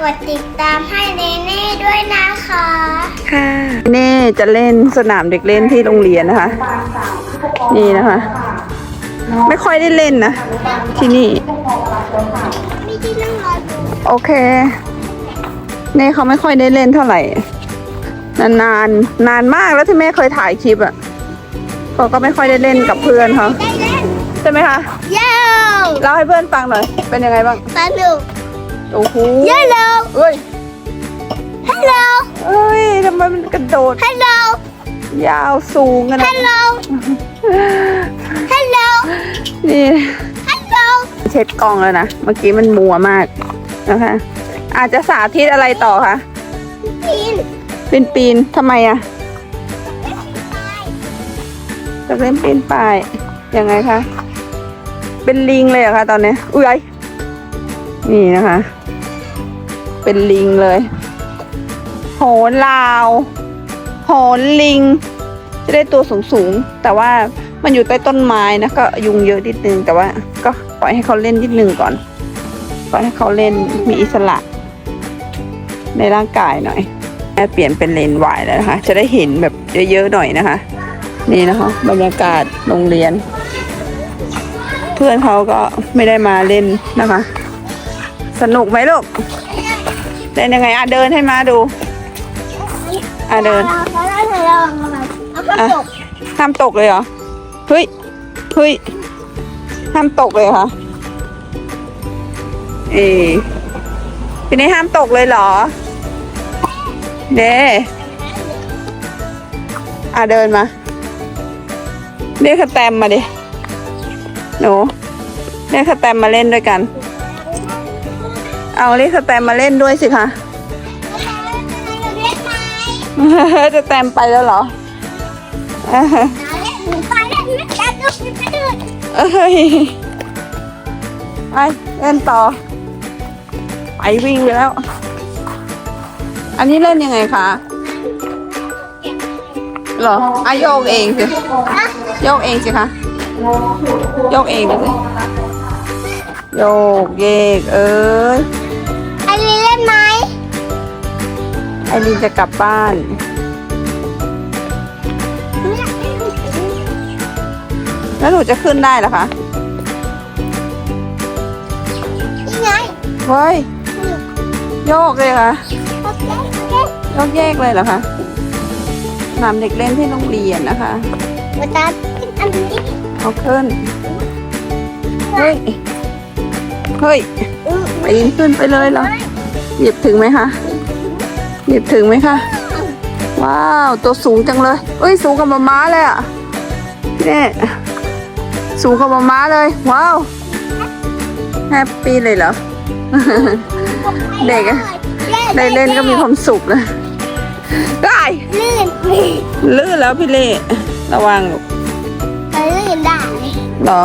กดติดตามให้เนเน่ด้วยนะคะ ค่ะเน่จะเล่นสนามเด็กเล่นที่โรงเรียนนะคะ นี่นะคะ ไม่ค่อยได้เล่นนะ ที่นี่ไม่ที่นั่งรอดูโอเค เน่เขาไม่ค่อยได้เล่นเท่าไหร่ นานนานๆนานมากแล้วที่แม่เคยถ่ายคลิปอะ่ะเขาก็ไม่ค่อยได้เล่นกับเพื่อนเขาได้เล่นใช่ไหมคะ เย้เล่าให้เพื่อนฟังหน่อย เป็นยังไงบ้าง สนุก โอ้โหเย้โลเอ้ยฮัลโหลเอ้ยทำไมมันกระโดดฮัลโหลยาวสูงกันฮันะลโหลฮัลโหลนี่ฮัลโหลเช็ดกล้องแล้วนะ เมื่อกี้มันมัวมากนะคะ อาจจะสาธิตอะไรต่อคะ ปีนปีนปีนทำไมอะจะเล่นปีนป่ายยังไงคะ เป็นลิงเลยเหรอคะตอนนี้ อุ้ย นี่นะคะ เป็นลิงเลย โหนลาว โหนลิง จะได้ตัวสูงสูง แต่ว่ามันอยู่ใต้ต้นไม้นะก็ยุงเยอะนิดนึง แต่ว่าก็ปล่อยให้เขาเล่นนิดนึงก่อนปล่อยให้เขาเล่นมีอิสระ ในร่างกายหน่อยแม่เปลี่ยนเป็นเลนวายแล้วนะคะ จะได้เห็นแบบเยอะๆหน่อยนะคะ นี่นะคะ บรรยากาศโรงเรียน เพื่อนเขาก็ไม่ได้มาเล่นนะคะ สนุกไหมลูก เล่นยังไงอะเดินให้มาดู อะเดินเราเราเราเราเอากระห้ามตกเลยเหรอเฮ้ยเฮ้ยห้ามตกเลยเหรอคะเอพี่นี่ห้ามตกเลยเหรอเด้อะเดินมาเรียกสแตมมาดิหนูเรียกสแตมมาเล่นด้วยกัน เอาเรียกสแตมมาเล่นด้วยสิคะเล่นไหมจะแตมไปแล้วเหรอเล่นหนูไปเล่นไม่ได้ดูไม่ได้เอ้ยไปเล่นต่อ ไปวิ่งไปแล้ว อันนี้เล่นยังไงคะเหรออะโยกเองสิโยกเองสิคะโยกเองดูสิโยกเยกเอ้ยไอรีเล่น ไหมไอรินจะกลับบ้าน แล้วหนูจะขึ้นได้เหรอคะนี่ไงเฮ้ยโยกเลยเหรอโอเคโอเคยกแยกเลยเหรอคะสนามเด็กเล่นที่โรงเรียนนะคะมาตาอันนี้เอาขึ้น เฮ้ย เฮ้ยปีนขึ้นไปเลยเหรอ หยิบถึงไหมคะ หยิบถึงไหมคะ ว้าว ตัวสูงจังเลยเอ้ย สูงกว่ามาม้าเลยอะเนี่ยสูงกว่ามาม้าเลย ว้าว แฮปปี้เลยเหรอ เด็กอะได้เล่นก็มีความสุขนะได้ลื่นลื่นแล้วพี่เล่ระวังลูกไปลื่นได้เหรอ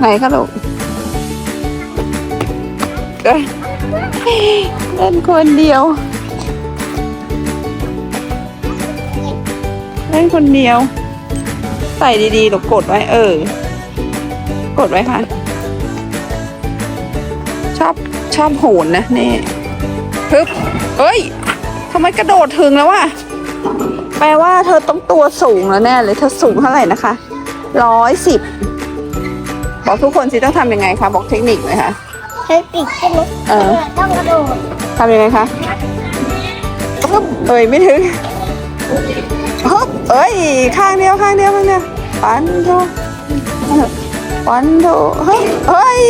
ไหนคะลูกเล่นคนเดียว เล่นคนเดียว ใส่ดีๆหนูกดไว้ เออ กดไว้ค่ะ ชอบชอบโหนนะนี่ฮึบเอ้ยทำไมกระโดดถึงแล้ววะแปลว่าเธอต้องตัวสูงแล้วแน่เลย เธอสูงเท่าไหร่นะคะร้อยสิบ บอกทุกคนสิต้องทำยังไงคะบอกเทคนิคหน่อยค่ะเธอติดใช่ไหมเออ ต้องกระโดดทำยังไงคะฮึบเอ้ยไม่ถึงฮึบเอ้ยข้างเดียวข้างเดียวข้างเดียวปันโทปันโทเฮ้ยเฮ้ย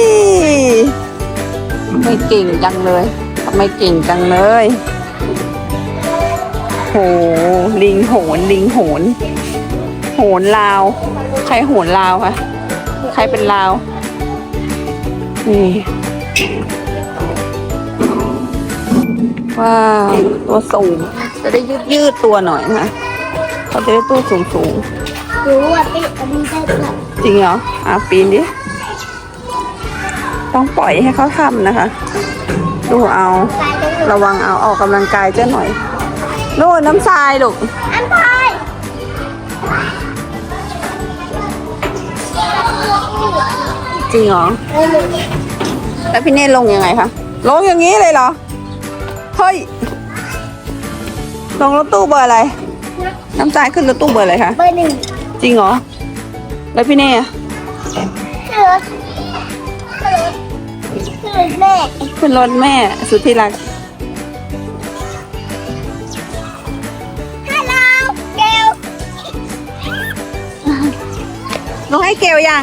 ไม่เก่งจังเลยทำไมเก่งจังเลยโหลิงโหนลิงโหน โหนลาว ใครโหนลาวคะ ใครเป็นลาว นี่ ว้าว ตัวสูง จะได้ยืดยืดตัวหน่อยนะคะเขาจะได้ตัวสูงสูงรู้ว่าติดอันนี้ได้ด้วยจริงเหรอ อะปีนดิ ต้องปล่อยให้เขาทำนะคะ ดูเอา ระวังเอาออกกำลังกายเจ้าหน่อย โน่นน้ำทรายลูก จริงเหรอเออแล้วพี่เนตลงยังไงคะ ลงอย่างนี้เลยเหรอ เฮ้ย ลงรถตู้เบอร์อะไร น้ำใจขึ้นรถตู้เบอร์อะไรคะ เบอร์หนึ่งจริงเหรอ แล้วพี่เน่อะขึ้นรถขึ้นรถขึ้นรถแม่ ขึ้นรถแม่สุดที่รัก ฮัลโหลเกลลงให้เกลยัง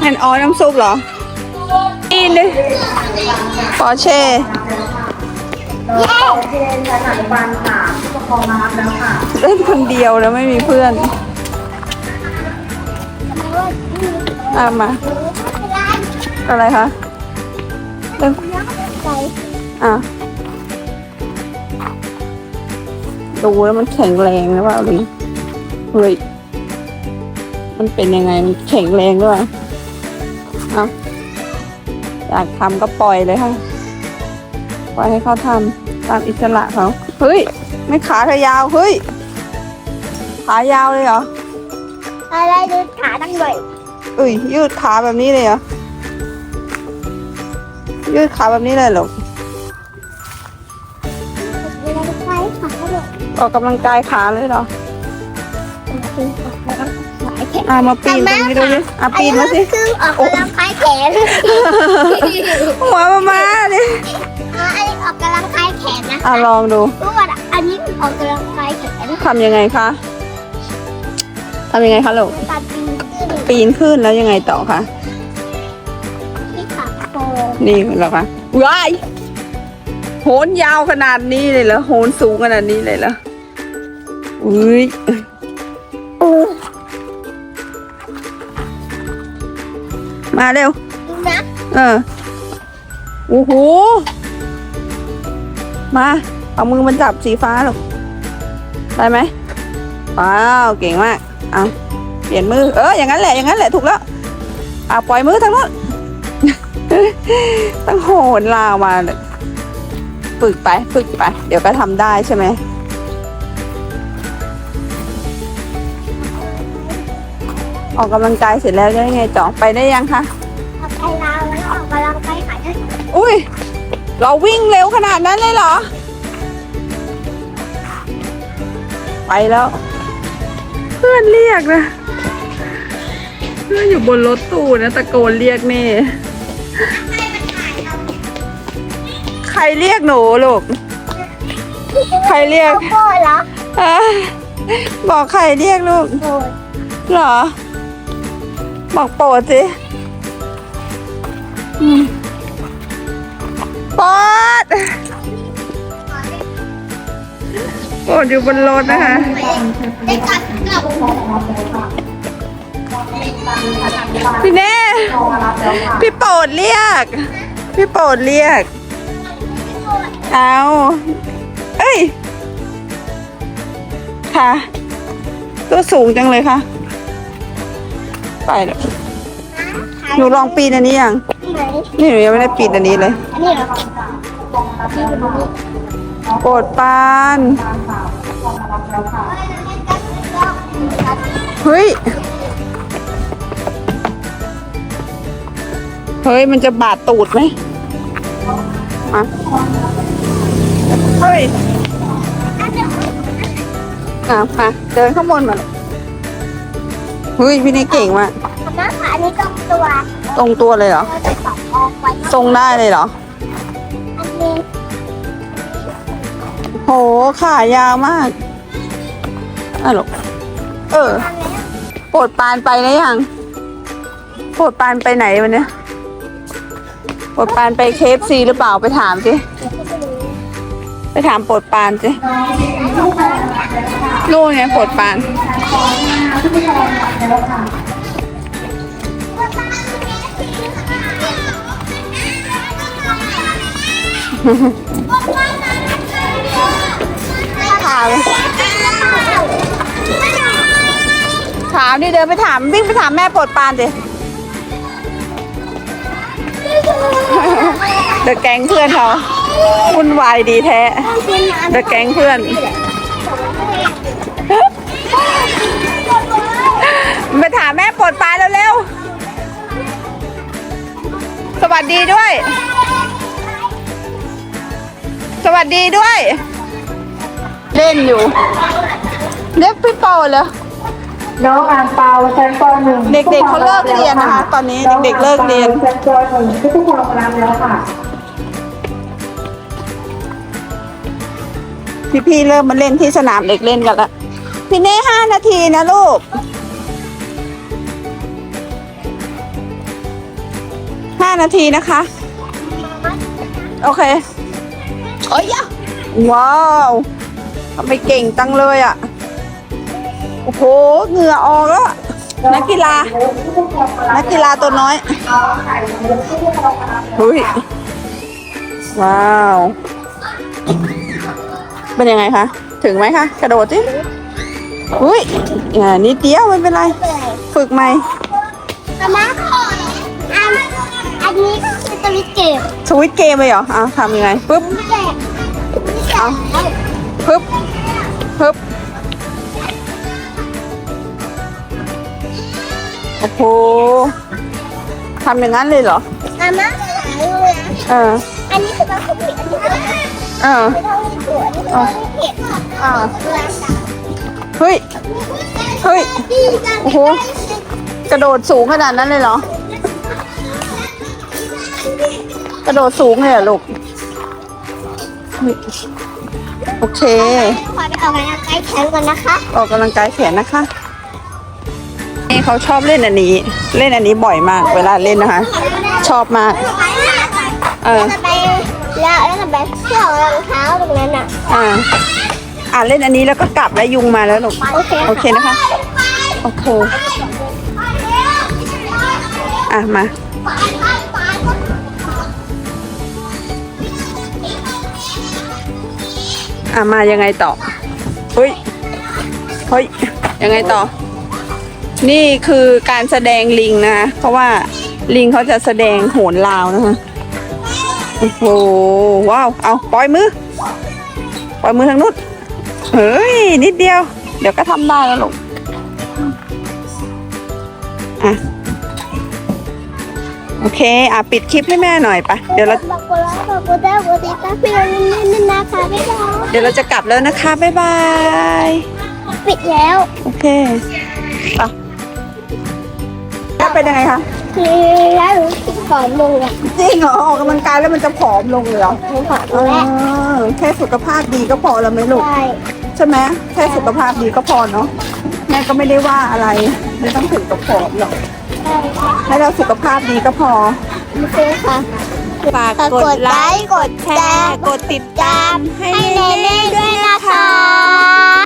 เห็นอ๋อน้ำซุปเหรออินดิปอร์เช่เย้เล่นคนเดียวแล้วไม่มีเพื่อนอะมา อะไรคะเล่นใจอะดูแล้วมันแข็งแรงหรือเปล่าลิงเฮ้ย มันเป็นยังไง มันแข็งแรงด้วยเอา อยากทำก็ปล่อยเลยค่ะ ปล่อยให้เขาทำตามอิสระเขาเฮ้ย ไม่ขาเธอยาวเฮ้ย ขายาวเลยเหรอ อะไรดูขาตั้งหน่อยเอ้ยยืดขาแบบนี้เลยเหรอ ยืดขาแบบนี้เลยเหรอเวลาไปขาตั้งหน่อยออกกำลังกายขาเลยเหรอสายแขน อะมาปีนตรงนี้ดูดิอะปีนมาสิคือออกกำลังกายแขนหัวมามาดิอันนี้ออกกำลังกายแขนนะอะลองดูรู้ว่าอันนี้ออกกำลังกายแขนทำยังไงคะทำยังไงคะลูกการปีนขึ้นปีนขึ้นแล้วยังไงต่อคะที่ขาโครงนี่เหรอคะว้ายโหนยาวขนาดนี้เลยเหรอโหนสูงขนาดนี้เลยเหรออุ้ย มาเร็ว ดูนะเออ โอ้โห มา เอามือมันจับสีฟ้าหรอกได้ไหมว้าว เก่งมาก เอาเปลี่ยนมือ เออ อย่างนั้นแหละ อย่างนั้นแหละ ถูกแล้วเอาปล่อยมือทางโน้นต้องโหนลาวมาเลยฝึกไป ฝึกไป เดี๋ยวก็ทำได้ใช่ไหม ออกกำลังกายเสร็จแล้วจะยังไงต่อไปได้ยังคะออกไปลาวแล้วออกกำลังกายขาด้วยอุ้ยเราวิ่งเร็วขนาดนั้นเลยเหรอ ไปแล้ว เพื่อนเรียกนะ เพื่อนอยู่บนรถตู้นะตะโกนเรียกนี่ ใครเรียกหนูลูก ใครเรียกโคตรเหรอ อะบอกใครเรียกลูกโคตรเหรอ บอกโปรดสิอืมโปรดโปรดอยู่บนรถนะคะ ได้กัดกับพี่เน่ พี่โปรดเรียก พี่โปรดเรียก เอาเอ้ย ค่ะ ตัวสูงจังเลยค่ะ ไปเลยหนูลองปีนอันนี้ยังไหนนี่หนูยังไม่ได้ปีนอันนี้เลย อันนี้เหรอโปรดปานเฮ้ย เฮ้ย มันจะบาดตูดไหมอะเฮ้ยอะมาเดินข้างบนมาลูก เฮ้ยพี่นี่เก่งมากทำหน้าขาอันนี้ต้องตัวตรงตัวเลยเหรอ เราจะตัดออกไปทรงได้เลยเหรอ อันนี้โหขายาวมากอะลูกเอออันนี้โปรดปานไปแล้วยัง โปรดปานไปไหนวันเนี้ยโปรดปานไปเคฟซีหรือเปล่าไปถามสิ ไปถามโปรดปานสินู่นไงโปรดปาน ถามถามดิเดินไปถามวิ่งไปถามแม่โปรดปานสิเดอะแก๊งเพื่อนเขาวุ่นวายดีแท้เดอะแก๊งเพื่อน ไปถามแม่โปรดปรานเร็วๆดีด้วย สวัสดีด้วย เล่นอยู่ เรียกพี่เปาเหรอน้องอ่างเปาชั้นปหนึ่งเด็กๆเขาเลิกเรียนนะคะตอนนี้เด็กๆเลิกเรียน ชั้นปหนึ่งผู้ปกครองมารับแล้วค่ะ พี่ๆเริ่มมาเล่นที่สนามเด็กเล่นกันละพี่เน่ห้านาทีนะลูก ห้านาทีนะคะ โอเคโอ้ยยะว้าวทำไมเก่งจังเลยอะ โอ้โหเหงื่อออกแล้วอะนักกีฬา นักกีฬาตัวน้อยเฮ้ยว้าว เป็นยังไงคะ ถึงไหมคะ กระโดดสิอุ้ยอ่านิดเดียวไม่เป็นไร ฝึกใหม่มาม่าอันอั นนี้ก็คือตัววิเกตสวิตช์เกมเลยเหรออะทำยังไงปึ๊บ แจกเอา ปึ๊บปึ๊บโอ้โหทำอย่างนั้นเลยเหรอมาม่าหายเลยนะเออ อันนี้คือมาคุบิอันนี้คือเออ ไม่ต้องมีตัวอันนี้คือวิเกตอ่า เฮ้ย เฮ้ย โอ้โห กระโดดสูงขนาดนั้นเลยเหรอ ระโดดสูงเลยเหรอลูกเฮ้ยโอเค ขอไปออกกำลังกายแขนก่อนนะคะ ออกกำลังกายแขนนะคะนี่เขาชอบเล่นอันนี้ เล่นอันนี้บ่อยมาก เวลาเล่นนะคะ ชอบมาก เออแล้วจะไปแล้วแล้วจะไปเที่ยวรองเท้าตรงนั้นอะ อ่า อ่าเล่นอันนี้แล้วก็กลับแล้วยุงมาแล้วลูก โอเคโอเคนะคะ โอเค อะมา อะมายังไงต่อเฮ้ยเฮ้ยยังไงต่อ นี่คือการแสดงลิงนะคะเพราะว่าลิงเขาจะแสดงโหนลาวนะคะโอ้โหว้าวเอาปล่อยมือปล่อยมือทางนู้นเฮ้ยนิดเดียว เดี๋ยวก็ทำได้แล้วลูกอะ โอเค อะปิดคลิปให้แม่หน่อยไปะเดี๋ยวเราบอกกูแล้วบอกกูได้บอกดีก็พี่เราเล่นๆนะคะไม่ได้เดี๋ยวเราจะกลับแล้วนะคะบ๊ายบาย ปิดแล้ว โอเคไปแล้วเป็นยังไงคะคือแล้วรู้สึกผอมลงอะจริงเหรอออกกำลังกายแล้วมันจะผอมลงเลยเหรอผอมเอแล้วอแค่สุขภาพดีก็พอแล้วไหมลูก ใช่ใช่ไหมแค่สุขภาพดีก็พอเนาะแม่ก็ไม่ได้ว่าอะไร ไม่ต้องถึงกับผอมหรอก ให้เราสุขภาพดีก็พอ โอเคค่ะ ฝากกดไลค์ กดแชร์ กดติดตามให้เนเน่ด้วยนะคะ